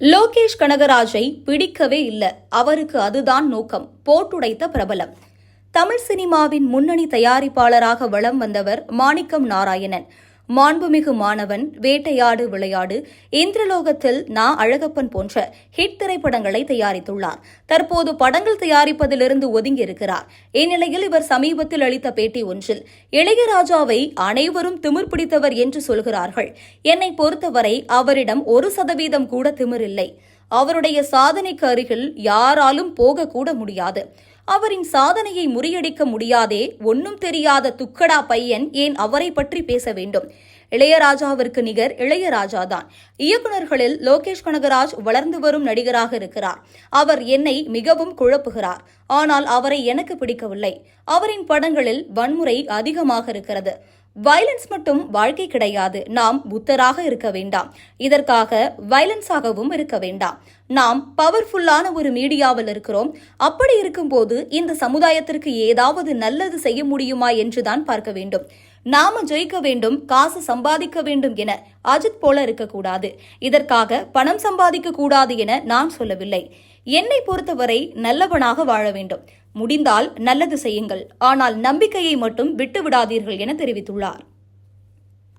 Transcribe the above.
லோகேஷ் கனகராஜை பிடிக்கவே இல்லை. அவருக்கு அதுதான் நோக்கம். போட்டுடைத்த பிரபலம். தமிழ் சினிமாவின் முன்னணி தயாரிப்பாளராக வலம் வந்தவர் மாணிக்கம் நாராயணன். மாண்புமிகு மாணவன் வேட்டையாடு விளையாடு இந்திரலோகத்தில் நா. அழகப்பன் போன்ற ஹிட் திரைப்படங்களை தயாரித்துள்ளார். தற்போது படங்கள் தயாரிப்பதிலிருந்து ஒதுங்கியிருக்கிறார். இந்நிலையில் இவர் சமீபத்தில் அளித்த பேட்டி ஒன்றில் இளையராஜாவை அனைவரும் திமிர் பிடித்தவர் என்று சொல்கிறார்கள். என்னை பொறுத்தவரை அவரிடம் ஒரு சதவீதம் கூட திமிரில்லை அவருடைய சாதனைக்கு அருகில் யாராலும் போகக்கூட முடியாது. அவரின் சாதனையை முறியடிக்க முடியாதே ஒன்னும் தெரியாத துக்கடா பையன் ஏன் அவரை பற்றி பேச வேண்டும்? இளையராஜாவிற்கு நிகர் இளையராஜா தான் இயக்குநர்களில் லோகேஷ் கனகராஜ் வளர்ந்து வரும் நடிகராக இருக்கிறார். அவர் என்னை மிகவும் குழப்புகிறார். ஆனால் அவரை எனக்கு பிடிக்கவில்லை. அவரின் படங்களில் வன்முறை அதிகமாக இருக்கிறது. வயலன்ஸ் மட்டும் வாழ்க்கை கிடையாது. நாம் புத்தராக இருக்க வேண்டாம். இதற்காக வயலன்ஸாகவும் இருக்க வேண்டாம். நாம் பவர்ஃபுல்லான ஒரு மீடியாவில் இருக்கிறோம். அப்படி இருக்கும்போது இந்த சமுதாயத்திற்கு ஏதாவது நல்லது செய்ய முடியுமா என்றுதான் பார்க்க வேண்டும். நாம ஜெயிக்க வேண்டும் காசு சம்பாதிக்க வேண்டும் என அஜித் போல இருக்கக்கூடாது. இதற்காக பணம் சம்பாதிக்க கூடாது என நான் சொல்லவில்லை. என்னை பொறுத்தவரை நல்லவனாக வாழ வேண்டும். முடிந்தால் நல்லது செய்யுங்கள். ஆனால் நம்பிக்கையை மட்டும் விட்டு விடாதீர்கள் என தெரிவித்துள்ளார்.